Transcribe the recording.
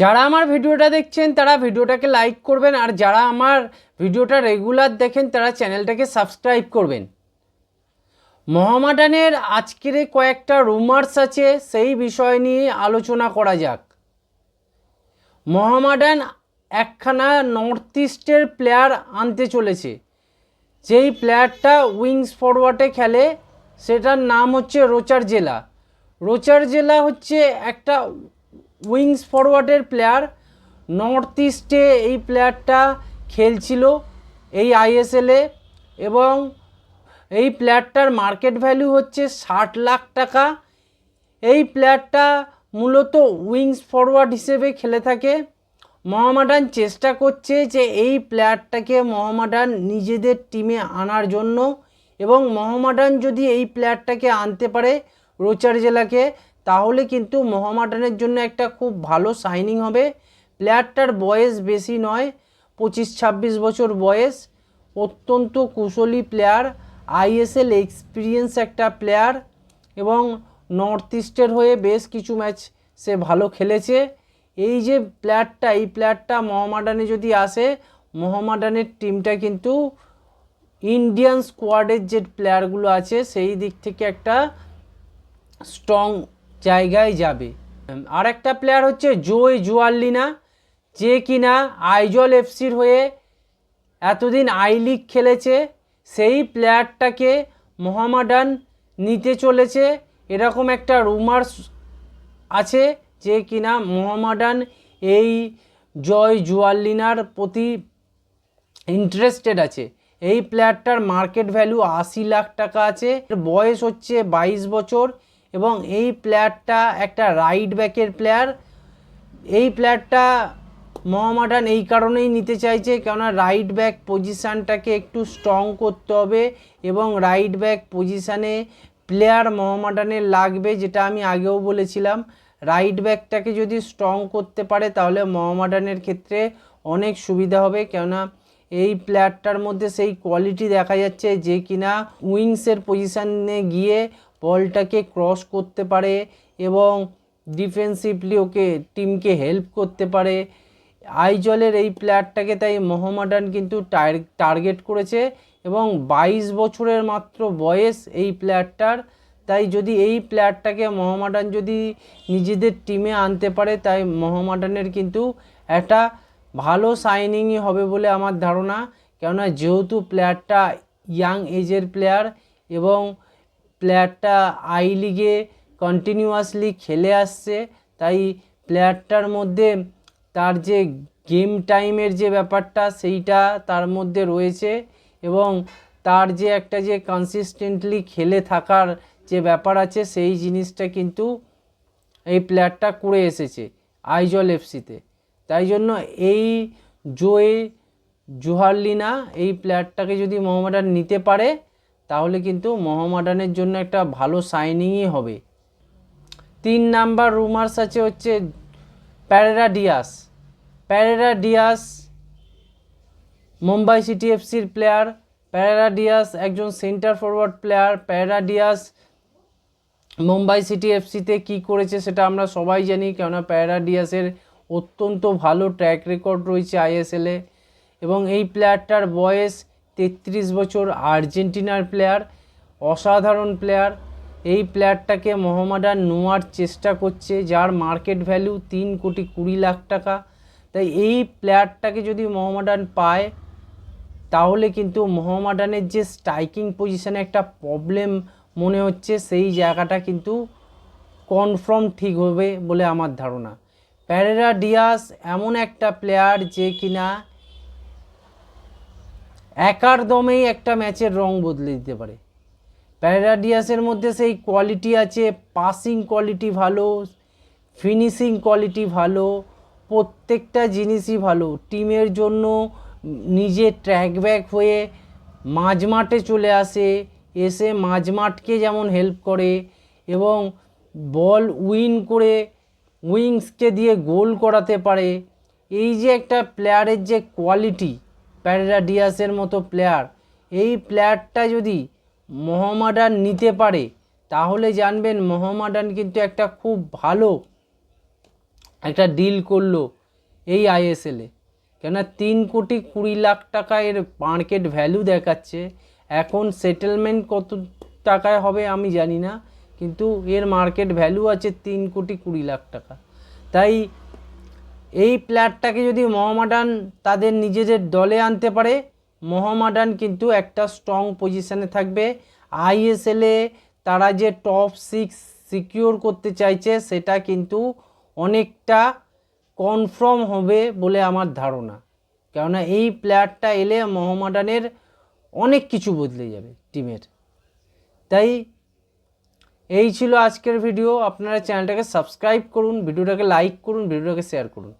যারা আমার ভিডিওটা দেখছেন, তারা ভিডিওটাকে লাইক করবেন, আর যারা আমার ভিডিওটা রেগুলার দেখেন, তারা চ্যানেলটাকে সাবস্ক্রাইব করবেন। মহামাডানের আজকের কয়েকটা রুমার্স আছে, সেই বিষয় নিয়ে আলোচনা করা যাক। মহামাডান একখানা নর্থ ইস্টের প্লেয়ার আনতে চলেছে। যেই প্লেয়ারটা উইংস ফরওয়ার্ডে খেলে, সেটার নাম হচ্ছে রোচার জেলা। রোচার জেলা হচ্ছে একটা উইংস ফরওয়ার্ডের প্লেয়ার নর্থ ইস্টে এই প্লেয়ারটা খেলছিল এই আইএসএলে এবং এই প্লেয়ারটার মার্কেট ভ্যালু হচ্ছে ষাট লাখ টাকা। এই প্লেয়ারটা মূলত উইংস ফরওয়ার্ড হিসেবে খেলে থাকে। মোহামেডান চেষ্টা করছে যে এই প্লেয়ারটাকে মোহামেডান নিজেদের টিমে আনার জন্য এবং মোহামেডান যদি এই প্লেয়ারটাকে আনতে পারে রোচার জেলাকে তাহলে কিন্তু মোহামেডানের জন্য একটা খুব ভালো সাইনিং হবে। প্লেয়ারটার বয়স বেশি নয় পঁচিশ ছাব্বিশ বছর বয়স, অত্যন্ত কুশলী প্লেয়ার আইএসএল এক্সপিরিয়েন্স একটা প্লেয়ার এবং নর্থ ইস্টের হয়ে বেশ কিছু ম্যাচ সে ভালো খেলেছে। এই যে প্লেয়ারটা এই প্লেয়ারটা মোহামেডানে যদি আসে, মোহামেডানের টিমটা কিন্তু ইন্ডিয়ান স্কোয়াডের যে প্লেয়ারগুলো আছে, সেই দিক থেকে একটা স্ট্রং জায়গায় যাবে। আর একটা প্লেয়ার হচ্ছে জয় জুয়াল্লিনা, যে কিনা আইজল এফসির হয়ে এতদিন আই লিগ খেলেছে, সেই প্লেয়ারটাকে মোহামেডান নিতে চলেছে। এরকম একটা রুমার্স আছে যে কিনা মোহামেডান এই জয় জুয়াল্লিনার প্রতি ইন্টারেস্টেড আছে। এই প্লেয়ারটার মার্কেট ভ্যালু আশি লাখ টাকা আছে। বয়স হচ্ছে বাইশ বছর। এবং এই প্লেয়ারটা একটা রাইট ব্যাকের প্লেয়ার এই প্লেয়ারটা মোহামেডান এই কারণেই নিতে চাইছে, কেননা রাইট ব্যাক পজিশানটাকে একটু স্ট্রং করতে হবে এবং রাইট ব্যাক পজিশানে প্লেয়ার মোহামেডানের লাগবে, যেটা আমি আগেও বলেছিলাম। রাইট ব্যাকটাকে যদি স্ট্রং করতে পারে, তাহলে মোহামেডানের ক্ষেত্রে অনেক সুবিধা হবে, কেননা এই প্লেয়ারটার মধ্যে সেই কোয়ালিটি দেখা যাচ্ছে যে কিনা উইংসের পজিশানে গিয়ে বলটাকে ক্রস করতে পারে এবং ডিফেন্সিভলি ওকে টিমকে হেল্প করতে পারে। আইজলের এই প্লেয়ারটাকে তাই মোহামেডান কিন্তু টার্গেট করেছে এবং বাইশ বছরের মাত্র বয়স এই প্লেয়ারটার। তাই যদি এই প্লেয়ারটাকে মোহামেডান যদি নিজেদের টিমে আনতে পারে, তাই মোহামেডানের কিন্তু একটা ভালো সাইনিংই হবে বলে আমার ধারণা। কেননা যেহেতু প্লেয়ারটা ইয়াং এজের প্লেয়ার এবং প্লেয়ারটা আই লিগে কন্টিনিউয়াসলি খেলে আসছে, তাই প্লেয়ারটার মধ্যে তার যে গেম টাইমের যে ব্যাপারটা, সেইটা তার মধ্যে রয়েছে এবং তার যে একটা যে কনসিস্টেন্টলি খেলে থাকার যে ব্যাপার আছে, সেই জিনিসটা কিন্তু এই প্লেয়ারটা করে এসেছে আইজল এফসিতে। তাই জন্য এই জোয়ে জুহারলিনা, এই প্লেয়ারটাকে যদি মোহামেডান নিতে পারে তাহলে কিন্তু মোহামেডানের জন্য একটা ভালো সাইনিংই হবে। তিন নাম্বার রুমার্স আছে হচ্ছে Pereira Diaz. Pereira Diaz Mumbai city এফসির প্লেয়ার, প্যারেরা ডিয়াস একজন centre forward player, Pereira Diaz Mumbai city এফসিতে কী করেছে সেটা আমরা সবাই জানি, কেননা প্যারেরা ডিয়াসের অত্যন্ত ভালো ট্র্যাক রেকর্ড রয়েছে আইএসএলে এবং এই প্লেয়ারটার বয়স তেত্রিশ বছর আর্জেন্টিনার প্লেয়ার, অসাধারণ প্লেয়ার। এই প্লেয়ারটাকে মোহামেডান নোয়ার চেষ্টা করছে, যার মার্কেট ভ্যালু তিন কোটি কুড়ি লাখ টাকা। তাই এই প্লেয়ারটাকে যদি মোহামেডান পায়, তাহলে কিন্তু মোহামেডানের যে স্ট্রাইকিং পজিশনে একটা প্রবলেম মনে হচ্ছে, সেই জায়গাটা কিন্তু কনফার্ম ঠিক হবে বলে আমার ধারণা। প্যারেরা ডিয়াস এমন একটা প্লেয়ার যে কিনা একার দমেই একটা ম্যাচের রং বদলে দিতে পারে। প্যারেরা ডিয়াসের মধ্যে সেই কোয়ালিটি আছে পাসিং কোয়ালিটি ভালো ফিনিশিং কোয়ালিটি ভালো, প্রত্যেকটা জিনিসই ভালো। টিমের জন্য নিজে ট্র্যাক ব্যাক হয়ে মাঝমাঠে চলে আসে, এসে মাঝমাঠকে যেমন হেল্প করে এবং বল উইন করে উইংসকে দিয়ে গোল করাতে পারে। এই যে একটা প্লেয়ারের যে কোয়ালিটি প্যারেরা ডিয়াসের মতো প্লেয়ার। এই প্লেয়ারটা যদি মোহামেডান নিতে পারে, তাহলে জানবেন মোহামেডান কিন্তু একটা খুব ভালো একটা ডিল করল এই আইএসএলে কেননা তিন কোটি কুড়ি লাখ টাকা এর মার্কেট ভ্যালু দেখাচ্ছে। এখন সেটেলমেন্ট কত টাকায় হবে আমি জানি না, কিন্তু এর মার্কেট ভ্যালু আছে তিন কোটি কুড়ি লাখ টাকা। তাই এই প্লেয়ারটাকে যদি মোহামেডান তাদের নিজেদের দলে আনতে পারে, মোহামেডান কিন্তু একটা স্ট্রং পজিশনে থাকবে। আইএসএলে তারা যে টপ সিক্স সিকিওর করতে চাইছে, সেটা কিন্তু অনেকটা কনফার্ম হবে বলে আমার ধারণা। কেননা এই প্লেয়ারটা এলে মোহামেডানের অনেক কিছু বদলে যাবে টিমের। তাই এই ছিল আজকের ভিডিও আপনারা চ্যানেলটাকে সাবস্ক্রাইব করুন ভিডিওটাকে লাইক করুন ভিডিওটাকে শেয়ার করুন।